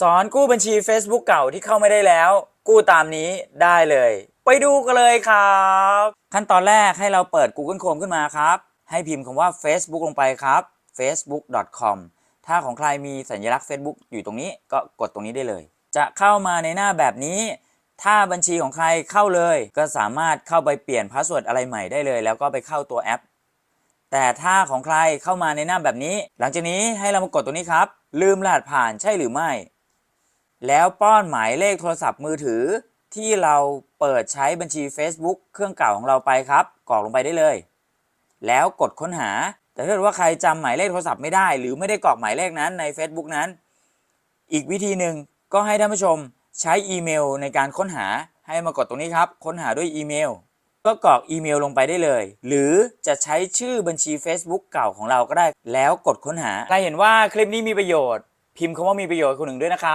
สอนกู้บัญชี Facebook เก่าที่เข้าไม่ได้แล้ว กู้ตามนี้ได้เลย ไปดูกันเลยครับ ขั้นตอนแรกให้เราเปิด Google Chrome ขึ้นมาครับ ให้พิมพ์คำว่า Facebook ลงไปครับ facebook.com ถ้าของใครมีสัญลักษณ์ Facebook อยู่ตรงนี้ก็กดตรงนี้ได้เลย จะเข้ามาในหน้าแบบนี้ ถ้าบัญชีของใครเข้าเลย ก็สามารถเข้าไปเปลี่ยนพาสเวิร์ดอะไรใหม่ได้เลย แล้วก็ไปเข้าตัวแอป แต่ถ้าของใครเข้ามาในหน้าแบบนี้ หลังจากนี้ให้เรามากดตรงนี้ครับ ลืมรหัสผ่านใช่หรือไม่ แล้วป้อนหมายเลขโทรศัพท์มือถือ ที่เราเปิดใช้บัญชี Facebook เครื่องเก่าของเราไปครับกรอกลงไปได้เลย แล้วกดค้นหา แต่ถ้าเกิดว่าใครจำหมายเลขโทรศัพท์ไม่ได้ หรือไม่ได้กรอกหมายเลขนั้นใน Facebook นั้น อีกวิธีหนึ่งก็ให้ท่านผู้ชมใช้อีเมลในการค้นหาให้มากดตรงนี้ครับ ค้นหาด้วยอีเมล ก็กรอกอีเมลลงไปได้เลย หรือจะใช้ชื่อบัญชี Facebook เก่าของเราก็ได้ แล้วกดค้นหาใครเห็นว่าคลิปนี้มีประโยชน์ พิมพ์คำว่ามีประโยชน์คนหนึ่งด้วยนะครับ